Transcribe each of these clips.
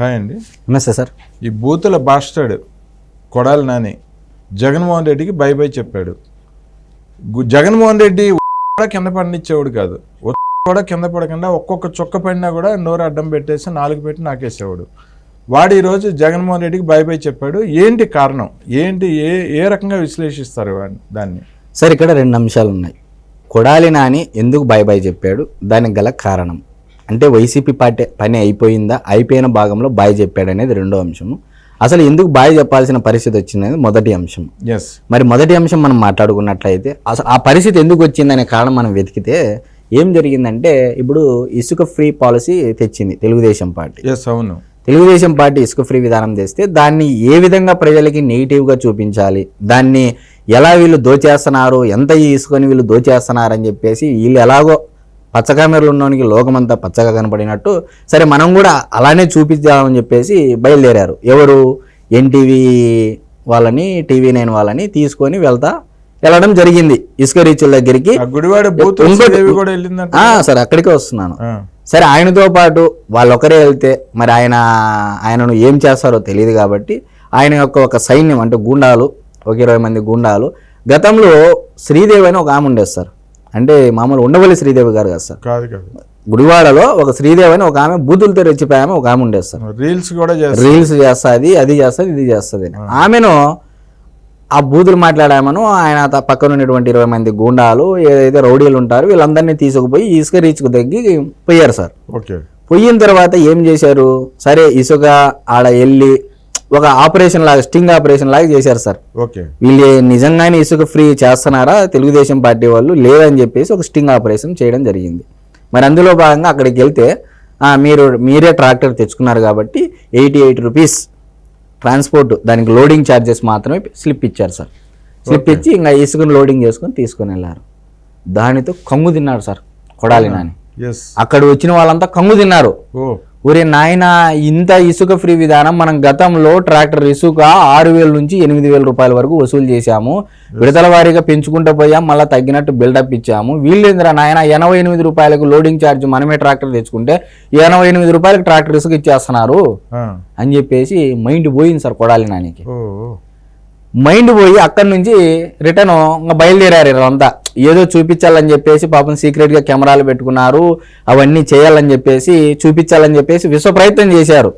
Hi అండి. నమస్తే sir. ఈ బూతుల బాస్టర్డ్ కొడాలి నాని జగన్మోహన్ రెడ్డికి బై బై చెప్పాడు. జగన్మోహన్ రెడ్డి కూడా కింద పడినిచ్చేవాడు కాదు. కూడా కింద పడకుండా ఒక్కొక్క చుక్క పడినా కూడా నోరు అడ్డం పెట్టేసి నాలుగు పెట్టి నాకేసేవాడు. వాడు ఈరోజు జగన్మోహన్ రెడ్డికి బై బై చెప్పాడు. ఏంటి కారణం? ఏంటి? ఏ ఏ రకంగా విశ్లేషిస్తారు వాడిని దాన్ని? సార్ ఇక్కడ రెండు అంశాలు ఉన్నాయి కొడాలి నాని ఎందుకు బాయ్ బాయ్ చెప్పాడు? దానికి గల కారణం. అంటే వైసీపీ పార్టీ పని అయిపోయిందా? అయిపోయిన భాగంలో బాయ్ చెప్పాడు అనేది రెండో అంశం అసలు ఎందుకు బాయ్ చెప్పాల్సిన పరిస్థితి వచ్చిందనేది మొదటి అంశం. ఎస్ మరి మొదటి అంశం మనం మాట్లాడుకున్నట్లయితే అసలు ఆ పరిస్థితి ఎందుకు వచ్చిందనే కారణం మనం వెతికితే ఏం జరిగిందంటే ఇప్పుడు ఇసుక ఫ్రీ పాలసీ తెచ్చింది తెలుగుదేశం పార్టీ. ఎస్ అవును. తెలుగుదేశం పార్టీ ఇసుక ఫ్రీ విధానం తెస్తే దాన్ని ఏ విధంగా ప్రజలకి నెగిటివ్గా చూపించాలి? దాన్ని ఎలా వీళ్ళు దోచేస్తున్నారు? ఎంత ఈ ఇసుకని వీళ్ళు దోచేస్తున్నారు అని చెప్పేసి వీళ్ళు ఎలాగో పచ్చకామెరలు ఉన్నోనికి లోకమంతా పచ్చగా కనపడినట్టు సరే మనం కూడా అలానే చూపిద్దామని చెప్పేసి బయలుదేరారు. ఎవరు? ఎన్టీవీ వాళ్ళని టీవీ నైన్ వాళ్ళని తీసుకొని వెళ్తా వెళ్ళడం జరిగింది. ఇసుక రీచుల దగ్గరికి. సరే అక్కడికే వస్తున్నాను. సరే ఆయనతో పాటు వాళ్ళొకరే వెళ్తే మరి ఆయన ఆయనను ఏం చేస్తారో తెలియదు కాబట్టి ఆయన యొక్క ఒక సైన్యం అంటే గుండాలు ఒక ఇరవై మంది గుండాలు గతంలో శ్రీదేవి అని ఒక ఆమె ఉండేది సార్. అంటే మామూలు ఉండవల్లి శ్రీదేవి గారు కదా సార్? కాదు కాదు. గుడివాడలో ఒక శ్రీదేవి అని ఒక ఆమె బూతులతో రెచ్చిపోయి ఆమె ఒక ఆమె ఉండేది సార్. రీల్స్ కూడా రీల్స్ చేస్తుంది అది చేస్తుంది ఇది చేస్తుంది ఆమెను ఆ బూతులు మాట్లాడామను ఆయన పక్కన ఉన్నటువంటి ఇరవై మంది గుండాలు ఏదైతే రౌడీలు ఉంటారో వీళ్ళందరినీ తీసుకుపోయి ఇసుక రీచ్కు తగ్గి పోయారు సార్. ఓకే. పోయిన తర్వాత ఏం చేశారు? సరే ఇసుక ఆడ వెళ్ళి ఒక ఆపరేషన్ లాగా స్టింగ్ ఆపరేషన్ లాగా చేశారు సార్. ఓకే. వీళ్ళు నిజంగానే ఇసుక ఫ్రీ చేస్తున్నారా? తెలుగుదేశం పార్టీ వాళ్ళు లేదని చెప్పేసి ఒక స్టింగ్ ఆపరేషన్ చేయడం జరిగింది. మరి అందులో భాగంగా అక్కడికి వెళ్తే "ఆ, మీరు మీరే ట్రాక్టర్ తెచ్చుకున్నారు కాబట్టి ఎయిటీ ఎయిట్ రూపీస్ ట్రాన్స్పోర్ట్ దానికి లోడింగ్ ఛార్జెస్ మాత్రమే స్లిప్ ఇచ్చారు సార్. స్లిప్ ఇచ్చి ఇంకా ఇసుకను లోడింగ్ చేసుకొని తీసుకొని వెళ్ళారు. దానితో కంగు తిన్నాడు సార్ కొడాలి నాని. అక్కడ వచ్చిన వాళ్ళంతా కంగు తిన్నారు. ఒరే నాయన ఇంత ఇసుక ఫ్రీ విధానం మనం గతంలో ట్రాక్టర్ ఇసుక ఆరు వేల నుంచి ఎనిమిది వేల రూపాయల వరకు వసూలు చేశాము. విడతల వారీగా పెంచుకుంటూ పోయాం మళ్ళీ తగ్గినట్టు బిల్డప్ ఇచ్చాము. వీళ్ళేంద్రా నాయన ఎనభై ఎనిమిది రూపాయలకు లోడింగ్ ఛార్జ్ మనమే ట్రాక్టర్ తెచ్చుకుంటే ఎనభై ఎనిమిది రూపాయలకు ట్రాక్టర్ ఇసుక ఇచ్చేస్తున్నారు అని చెప్పేసి మైండ్ పోయింది సార్ కొడాలి నానికి. మైండ్ పోయి అక్కడి నుంచి రిటర్న్ ఇంకా బయలుదేరారు వీళ్ళంతా. ఏదో చూపించాలని చెప్పేసి పాపం సీక్రెట్గా కెమెరాలు పెట్టుకున్నారు అవన్నీ చేయాలని చెప్పేసి చూపించాలని చెప్పేసి విశ్వ ప్రయత్నం చేశారు.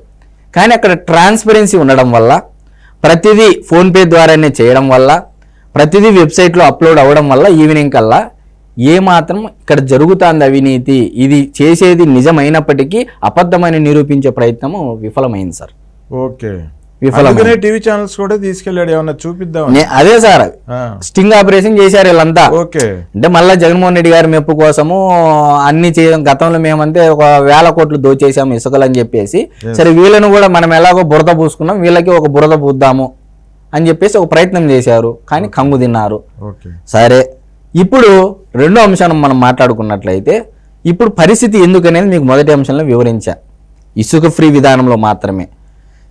కానీ అక్కడ ట్రాన్స్పరెన్సీ ఉండడం వల్ల ప్రతిదీ ఫోన్పే ద్వారానే చేయడం వల్ల ప్రతిదీ వెబ్సైట్లో అప్లోడ్ అవ్వడం వల్ల ఈవినింగ్ కల్లా ఏమాత్రం ఇక్కడ జరుగుతుంది అవినీతి ఇది చేసేది నిజమైనప్పటికీ అబద్ధమని నిరూపించే ప్రయత్నము విఫలమైంది సార్. ఓకే. అందుకనే టీవీ ఛానల్స్ కూడా తీసుకెళ్ళాడు ఏమన్నా చూపిద్దాం అదే సార్. స్టింగ్ ఆపరేషన్ చేశారు వీళ్ళంతా. ఓకే. అంటే మళ్ళా జగన్మోహన్ రెడ్డి గారి మెప్పు కోసము అన్ని చేయడం గతంలో మేమంతే ఒక వేల కోట్లు దోచేసాము ఇసుకలు అని చెప్పేసి. సరే వీళ్ళను కూడా మనం ఎలాగో బురద పూసుకున్నాం వీళ్ళకి ఒక బురద పూద్దాము అని చెప్పేసి ఒక ప్రయత్నం చేశారు కానీ కంగు తిన్నారు. సరే ఇప్పుడు రెండో అంశాన్ని మనం మాట్లాడుకున్నట్లయితే ఇప్పుడు పరిస్థితి ఎందుకనేది మీకు మొదటి అంశంలో వివరించా. ఇసుక ఫ్రీ విధానంలో మాత్రమే.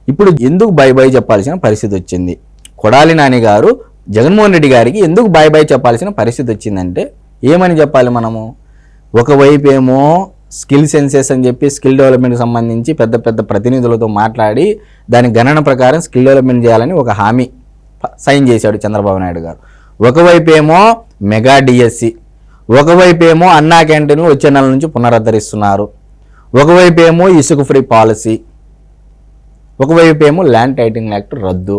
ఇప్పుడు ఎందుకు బై బై చెప్పాల్సిన పరిస్థితి వచ్చింది? కొడాలి నాని గారు జగన్మోహన్ రెడ్డి గారికి ఎందుకు బాయ్ బాయ్ చెప్పాల్సిన పరిస్థితి వచ్చిందంటే ఏమని చెప్పాలి మనము? ఒకవైపు ఏమో స్కిల్ సెన్సెస్ అని చెప్పి స్కిల్ డెవలప్మెంట్కి సంబంధించి పెద్ద పెద్ద ప్రతినిధులతో మాట్లాడి దాని గణన ప్రకారం స్కిల్ డెవలప్మెంట్ చేయాలని ఒక హామీ సైన్ చేశాడు చంద్రబాబు నాయుడు గారు. ఒకవైపు ఏమో మెగా డిఎస్సి ఒకవైపు ఏమో అన్నా క్యాంటీన్లు వచ్చే నెల నుంచి పునరుద్ధరిస్తున్నారు. ఒకవైపు ఏమో ఇసుక ఫ్రీ పాలసీ ఒకవైపు ఏమో ల్యాండ్ టైటింగ్ యాక్ట్ రద్దు.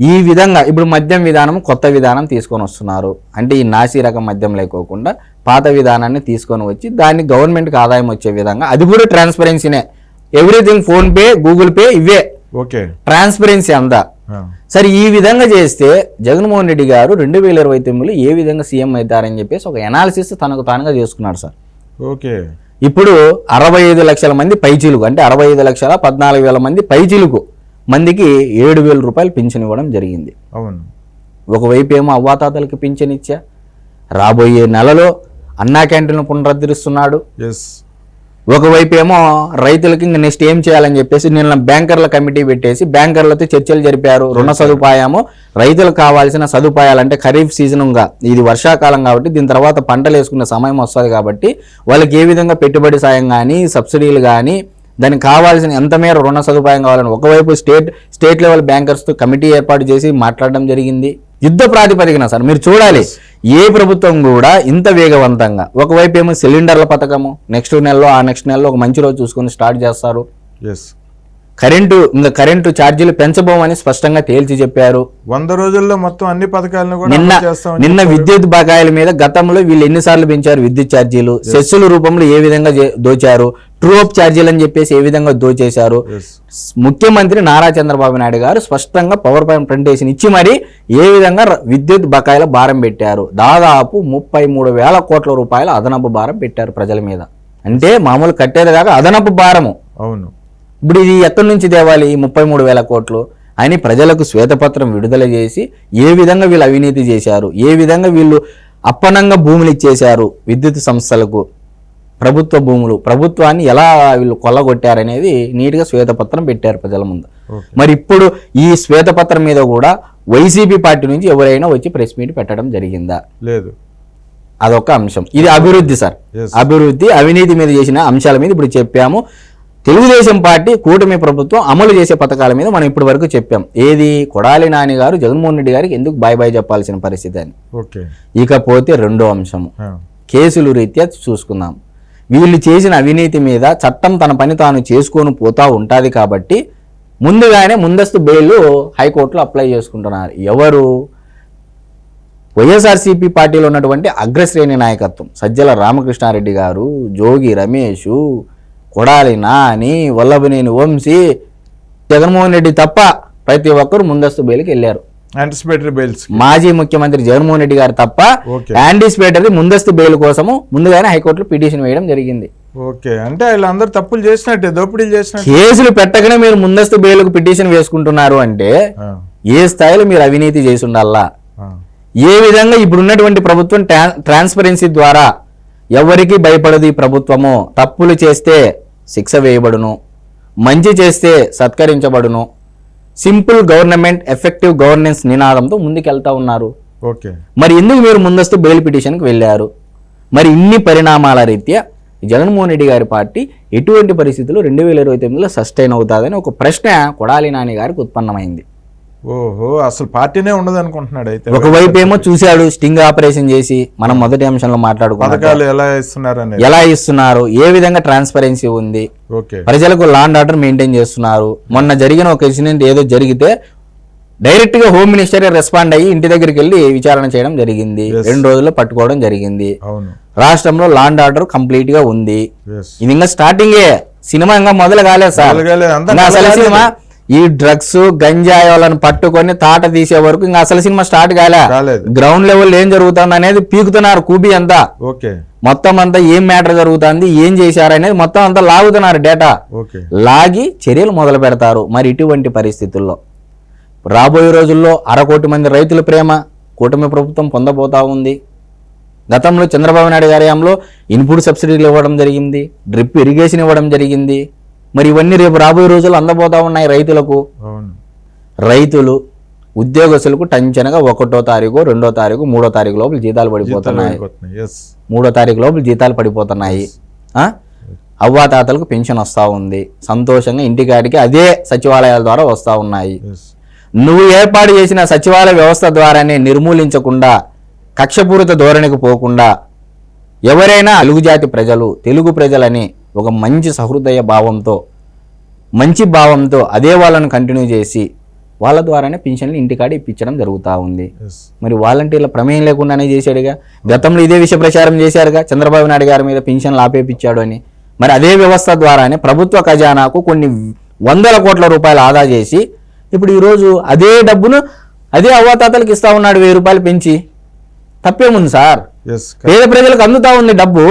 ఈ విధంగా ఇప్పుడు మద్యం విధానం కొత్త విధానం తీసుకొని వస్తున్నారు. అంటే ఈ నాసి రకం మద్యం లేకోకుండా పాత విధానాన్ని తీసుకొని వచ్చి దాన్ని గవర్నమెంట్కి ఆదాయం వచ్చే విధంగా అది కూడా ట్రాన్స్పరెన్సీనే. ఎవ్రీథింగ్ ఫోన్పే గూగుల్ పే ఇవే. ఓకే. ట్రాన్స్పరెన్సీ ఆ, సరే ఈ విధంగా చేస్తే జగన్మోహన్ రెడ్డి గారు రెండు వేల ఇరవై తొమ్మిదిలో ఏ విధంగా సీఎం అవుతారని చెప్పేసి ఒక ఎనాలిసిస్ తనకు తానుగా చేసుకున్నాడు సార్. ఓకే. ఇప్పుడు అరవై ఐదు లక్షల మంది పైచీలకు అంటే అరవై ఐదు లక్షల పద్నాలుగు వేల మంది పైచీలకు మందికి ఏడు వేల రూపాయలు పింఛన్ ఇవ్వడం జరిగింది. అవును. ఒకవైపు ఏమో అవ్వాతాతలకి పింఛన్ ఇచ్చా. రాబోయే నెలలో అన్నా క్యాంటీన్లు పునరుద్ధరిస్తున్నాడు. ఎస్ ఒకవైపు ఏమో రైతులకి ఇంక నెక్స్ట్ ఏం చేయాలని చెప్పేసి నిన్న బ్యాంకర్ల కమిటీ పెట్టేసి బ్యాంకర్లతో చర్చలు జరిపారు. రుణ సదుపాయము రైతులకు కావాల్సిన సదుపాయాలు అంటే ఖరీఫ్ సీజన్గా ఇది వర్షాకాలం కాబట్టి దీని తర్వాత పంటలు వేసుకునే సమయం వస్తుంది కాబట్టి వాళ్ళకి ఏ విధంగా పెట్టుబడి సాయం కానీ సబ్సిడీలు కానీ దానికి కావాల్సిన ఎంత మేర రుణ సదుపాయం కావాలని ఒకవైపు స్టేట్ స్టేట్ లెవెల్ బ్యాంకర్స్తో కమిటీ ఏర్పాటు చేసి మాట్లాడడం జరిగింది. యుద్ధ ప్రాతిపదికన సార్. మీరు చూడాలి ఏ ప్రభుత్వం కూడా ఇంత వేగవంతంగా ఒకవైపు ఏమో సిలిండర్ల పథకము నెక్స్ట్ నెలలో ఆ నెక్స్ట్ నెలలో ఒక మంచి రోజు చూసుకొని స్టార్ట్ చేస్తారు. ఎస్ కరెంటు ఇంకా కరెంటు ఛార్జీలు పెంచబోమని స్పష్టంగా తేల్చి చెప్పారు. వంద రోజుల్లో మొత్తం అన్ని పథకాలను కూడా నిన్న నిన్న. విద్యుత్ బకాయిల మీద గతంలో వీళ్ళు ఎన్నిసార్లు పెంచారు విద్యుత్ ఛార్జీలు. సెస్సుల రూపంలో ఏ విధంగా దోచారు? ట్రూ అప్ ఛార్జీలు అని చెప్పేసి ఏ విధంగా దోచేశారు. ముఖ్యమంత్రి నారా చంద్రబాబు నాయుడు గారు స్పష్టంగా పవర్ పాయింట్ ప్రజెంటేషన్ ఇచ్చి మరి ఏ విధంగా విద్యుత్ బకాయిల భారం పెట్టారు? దాదాపు ముప్పై మూడు వేల కోట్ల రూపాయల అదనపు భారం పెట్టారు ప్రజల మీద. అంటే మామూలు కట్టేది కాక అదనపు భారము. అవును. ఇప్పుడు ఇది ఎక్కడి నుంచి తేవాలి? ఈ ముప్పై మూడు వేల కోట్లు. అని ప్రజలకు శ్వేతపత్రం విడుదల చేసి ఏ విధంగా వీళ్ళు అవినీతి చేశారు? ఏ విధంగా వీళ్ళు అప్పనంగా భూములు ఇచ్చేశారు విద్యుత్ సంస్థలకు? ప్రభుత్వ భూములు ప్రభుత్వాన్ని ఎలా వీళ్ళు కొల్లగొట్టారనేది నీట్గా శ్వేతపత్రం పెట్టారు ప్రజల ముందు. మరి ఇప్పుడు ఈ శ్వేతపత్రం మీద కూడా వైసీపీ పార్టీ నుంచి ఎవరైనా వచ్చి ప్రెస్ మీట్ పెట్టడం జరిగిందా? లేదు. అదొక అంశం. ఇది అభివృద్ధి సార్. అభివృద్ధి అవినీతి మీద చేసిన అంశాల మీద ఇప్పుడు చెప్పాము. తెలుగుదేశం పార్టీ కూటమి ప్రభుత్వం అమలు చేసే పథకాల మీద మనం ఇప్పటి వరకు చెప్పాం. ఏది? కొడాలి నాని గారు జగన్మోహన్ రెడ్డి గారికి ఎందుకు బాయ్ బాయ్ చెప్పాల్సిన పరిస్థితి అని. ఇకపోతే రెండో అంశము. కేసులు రీత్యా చూసుకుందాం. వీళ్ళు చేసిన అవినీతి మీద చట్టం తన పని తాను చేసుకొని పోతా ఉంటుంది కాబట్టి ముందుగానే ముందస్తు బెయిల్ హైకోర్టులో అప్లై చేసుకుంటున్నారు. ఎవరు? వైఎస్ఆర్సీపీ పార్టీలో ఉన్నటువంటి అగ్రశ్రేణి నాయకత్వం సజ్జల రామకృష్ణారెడ్డి గారు జోగి రమేష్ కొడాలి నాని వల్లభనేని వంశీ జగన్మోహన్ రెడ్డి తప్ప ప్రతి ఒక్కరు ముందస్తు బెయిల్కి వెళ్ళారు. యాంటిసిపేటరీ బెయిల్స్ మాజీ ముఖ్యమంత్రి జగన్మోహన్ రెడ్డి గారు తప్ప యాంటిసిపేటరీ ముందస్తు బెయిల్ కోసము ముందుగానే హైకోర్టులో పిటిషన్ వేయడం జరిగింది. ఓకే అంటే వీళ్ళందరూ తప్పులు చేసినట్టే దోపిడీలు చేసినట్టు. కేసులు పెట్టగానే మీరు ముందస్తు బెయిల్కు పిటిషన్ వేసుకుంటున్నారు అంటే ఏ స్థాయిలో మీరు అవినీతి చేసి ఉండాలా. ఏ విధంగా ఇప్పుడున్నటువంటి ప్రభుత్వం ట్రా- ట్రాన్స్పరెన్సీ ద్వారా ఎవరికి భయపడదు ఈ ప్రభుత్వము? తప్పులు చేస్తే శిక్ష వేయబడును మంచి చేస్తే సత్కరించబడును సింపుల్ గవర్నమెంట్ ఎఫెక్టివ్ గవర్నెన్స్ నినాదంతో ముందుకెళ్తా ఉన్నారు. ఓకే. మరి ఎందుకు మీరు ముందస్తు బెయిల్ పిటిషన్కి వెళ్ళారు? మరి ఇన్ని పరిణామాల రీత్యా జగన్మోహన్ రెడ్డి గారి పార్టీ ఎటువంటి పరిస్థితుల్లో రెండు వేల ఇరవై తొమ్మిదిలో సస్టైన్ అవుతుందని ఒక ప్రశ్న కొడాలి నాని గారికి ఉత్పన్నమైంది. ఓహో అసలు పార్టీనే ఉండదు అనుకుంటున్నాడు అయితే. ఒకవైపు ఏమో చూశాడు స్టింగ్ ఆపరేషన్ చేసి మనం మొదటి అంశంలో మాట్లాడుకున్నాం ఎలా ఇస్తున్నారనేది. ఎలా ఇస్తున్నారు? ఏ విధంగా ట్రాన్స్పరెన్సీ ఉంది? ప్రజలకు లాండ్ ఆర్డర్ మెయింటైన్ చేస్తున్నారు. మొన్న జరిగిన ఒక ఇన్సిడెంట్ ఏదో జరిగితే డైరెక్ట్గా హోమ్ మినిస్టర్ రెస్పాండ్ అయ్యి ఇంటి దగ్గరికి వెళ్ళి విచారణ చేయడం జరిగింది. రెండు రోజుల్లో పట్టుకోవడం జరిగింది. రాష్ట్రంలో లాండ్ ఆర్డర్ కంప్లీట్గా ఉంది. ఇది ఇంకా స్టార్టింగే సినిమా ఇంకా మొదలు కాలేదు సార్ అసలు సినిమా ఈ డ్రగ్స్ గంజాయి వాళ్ళని పట్టుకొని తాట తీసే వరకు ఇంకా అసలు సినిమా స్టార్ట్ కాలే. కాలేదు. గ్రౌండ్ లెవెల్ ఏం జరుగుతుంది అనేది పీకుతున్నారు కూబీ అంతా. ఓకే. మొత్తం అంతా ఏం మ్యాటర్ జరుగుతుంది ఏం చేశారు అనేది మొత్తం అంతా లాగుతున్నారు డేటా. లాగి చర్యలు మొదలు పెడతారు మరి ఇటువంటి పరిస్థితుల్లో. రాబోయే రోజుల్లో అరకోటి మంది రైతుల ప్రేమ కూటమి ప్రభుత్వం పొందబోతా ఉంది. గతంలో చంద్రబాబు నాయుడు గారి ఇన్పుట్ సబ్సిడీలు ఇవ్వడం జరిగింది డ్రిప్ ఇరిగేషన్ ఇవ్వడం జరిగింది. మరి ఇవన్నీ రేపు రాబోయే రోజుల్లో అందబోతా ఉన్నాయి రైతులకు. రైతులు ఉద్యోగస్తులకు టంచనగా ఒకటో తారీఖు రెండో తారీఖు మూడో తారీఖు లోపల జీతాలు పడిపోతున్నాయి. మూడో తారీఖు లోపల జీతాలు పడిపోతున్నాయి? అవ్వాతాతలకు పెన్షన్ వస్తూ ఉంది. సంతోషంగా ఇంటికాడికి అదే సచివాలయాల ద్వారా వస్తూ ఉన్నాయి. నువ్వు ఏర్పాటు చేసిన సచివాలయ వ్యవస్థ ద్వారానే నిర్మూలించకుండా కక్షపూరిత ధోరణికి పోకుండా ఎవరైనా అలుగు జాతి ప్రజలు తెలుగు ప్రజలని ఒక మంచి సహృదయ భావంతో మంచి భావంతో అదే వాళ్ళని కంటిన్యూ చేసి వాళ్ళ ద్వారానే పింఛన్లు ఇంటికాడ ఇప్పించడం జరుగుతూ ఉంది. మరి వాలంటీర్ల ప్రమేయం లేకుండానే చేశాడుగా? గతంలో ఇదే విషయ ప్రచారం చేశారుగా? చంద్రబాబు నాయుడు గారి మీద పింఛన్లు ఆపేపించాడు అని. మరి అదే వ్యవస్థ ద్వారానే ప్రభుత్వ ఖజానాకు కొన్ని వందల కోట్ల రూపాయలు ఆదా చేసి ఇప్పుడు ఈరోజు అదే డబ్బును అదే అవ్వాతాతలకు ఇస్తా ఉన్నాడు వెయ్యి రూపాయలు పెంచి. తప్పేముంది సార్? పేద ప్రజలకు అందుతా ఉంది డబ్బు.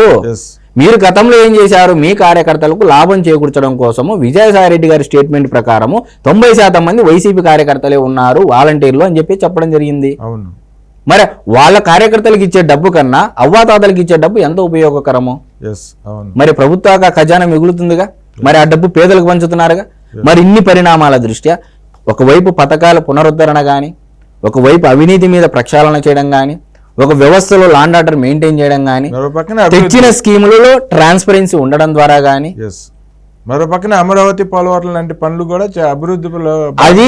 మీరు గతంలో ఏం చేశారు? మీ కార్యకర్తలకు లాభం చేకూర్చడం కోసము విజయసాయిరెడ్డి గారి స్టేట్మెంట్ ప్రకారము తొంభై శాతం మంది వైసీపీ కార్యకర్తలే ఉన్నారు వాలంటీర్లు అని చెప్పి చెప్పడం జరిగింది. అవును. మరి వాళ్ళ కార్యకర్తలకు ఇచ్చే డబ్బు కన్నా అవ్వాతాతలకు ఇచ్చే డబ్బు ఎంత ఉపయోగకరమో? మరి ప్రభుత్వ ఖజానా మిగులుతుందిగా? మరి ఆ డబ్బు పేదలకు పంచుతున్నారుగా? మరి ఇన్ని పరిణామాల దృష్ట్యా ఒకవైపు పథకాల పునరుద్ధరణ కానీ ఒకవైపు అవినీతి మీద ప్రక్షాళన చేయడం కానీ ఒక వ్యవస్థలో లాండ్ ఆర్డర్ మెయింటైన్ చేయడం కానీ తెచ్చిన స్కీములలో ట్రాన్స్పరెన్సీ ఉండడం ద్వారా కానీ మరో పక్కన అమరావతి పోలవరం లాంటి పనులు కూడా అభివృద్ధిలో అది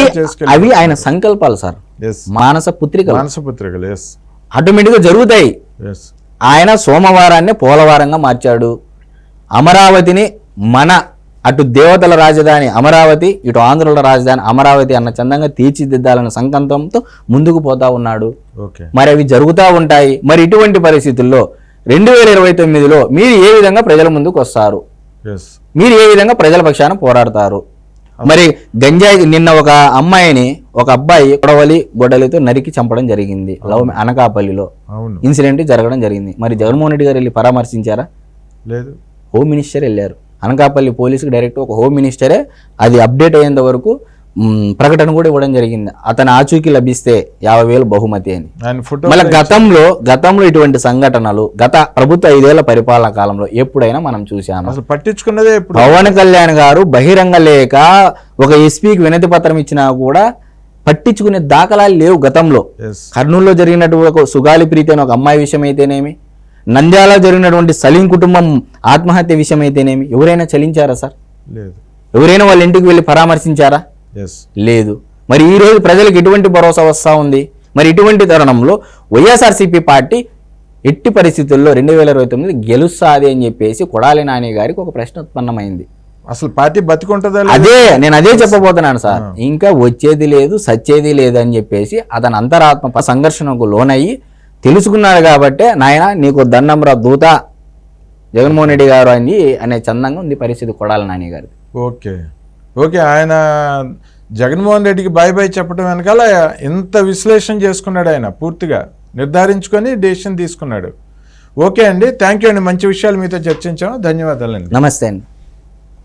అవి ఆయన సంకల్పాలు సార్. ఎస్ మానస పుత్రికలు. ఎస్ ఆటోమేటిక్గా జరుగుతాయి. ఆయన సోమవారాన్ని పోలవారంగా మార్చాడు. అమరావతిని మన అటు దేవతల రాజధాని అమరావతి ఇటు ఆంధ్రుల రాజధాని అమరావతి అన్న చందంగా తీర్చిదిద్దాలన్న సంకల్పంతో ముందుకు పోతా ఉన్నాడు. మరి అవి జరుగుతూ ఉంటాయి. మరి ఇటువంటి పరిస్థితుల్లో రెండు వేల ఇరవై తొమ్మిదిలో మీరు ఏ విధంగా ప్రజల ముందుకు వస్తారు? మీరు ఏ విధంగా ప్రజల పక్షాన పోరాడతారు? మరి గంజాయి నిన్న ఒక అమ్మాయిని ఒక అబ్బాయి గొడవలి గొడ్డలితో నరికి చంపడం జరిగింది. లవ్ అనకాపల్లిలో ఇన్సిడెంట్ జరగడం జరిగింది. మరి జగన్మోహన్ రెడ్డి గారు వెళ్ళి పరామర్శించారా? లేదు. హోమ్ మినిస్టర్ వెళ్ళారు. అనకాపల్లి పోలీసుకి డైరెక్ట్ ఒక హోమ్ మినిస్టరే అది అప్డేట్ అయ్యేంత వరకు ప్రకటన కూడా ఇవ్వడం జరిగింది. అతని ఆచూకీ లభిస్తే యాభై వేలు బహుమతి అని. మళ్ళీ గతంలో గతంలో ఇటువంటి సంఘటనలు గత ప్రభుత్వ ఐదేళ్ళ పరిపాలన కాలంలో ఎప్పుడైనా మనం చూసాము అసలు పట్టించుకున్నదే పవన్ కళ్యాణ్ గారు బహిరంగ లేక ఒక ఎస్పీకి వినతి పత్రం ఇచ్చినా కూడా పట్టించుకునే దాఖలాలు లేవు గతంలో. కర్నూలులో జరిగినటువంటి ఒక సుగాలి ప్రీతి అనే ఒక అమ్మాయి విషయం అయితేనేమి నంద్యాల జరిగినటువంటి సలీం కుటుంబం ఆత్మహత్య విషయం అయితేనేమి ఎవరైనా చలించారా సార్? లేదు. ఎవరైనా వాళ్ళ ఇంటికి వెళ్ళి పరామర్శించారా? లేదు. మరి ఈ రోజు ప్రజలకు ఎటువంటి భరోసా వస్తూ ఉంది? మరి ఇటువంటి తరుణంలో వైఎస్ఆర్సీపీ పార్టీ ఎట్టి పరిస్థితుల్లో రెండు వేల ఇరవై తొమ్మిది గెలుస్తాది అని చెప్పేసి కొడాలి నాని గారికి ఒక ప్రశ్న ఉత్పన్నమైంది. అసలు పార్టీ బతికుంటుందా? అదే నేను అదే చెప్పబోతున్నాను సార్. ఇంకా వచ్చేది లేదు సచ్చేది లేదు అని చెప్పేసి అతని అంతరాత్మ సంఘర్షణకు లోనయ్యి తెలుసుకున్నాడు కాబట్టే నాయన నీకు దండం రా దూత. జగన్మోహన్ రెడ్డి గారు అని అనే చందంగా ఉంది పరిస్థితి కొడాలి నాని గారి ఓకే. ఓకే ఆయన జగన్మోహన్ రెడ్డికి బాయ్ బాయ్ చెప్పడం వెనకాల ఇంత విశ్లేషణ చేసుకున్నాడు ఆయన పూర్తిగా. నిర్ధారించుకొని డెసిషన్ తీసుకున్నాడు. ఓకే అండి థ్యాంక్ యూ అండి. మంచి విషయాలు మీతో చర్చించాము ధన్యవాదాలండి. నమస్తే అండి.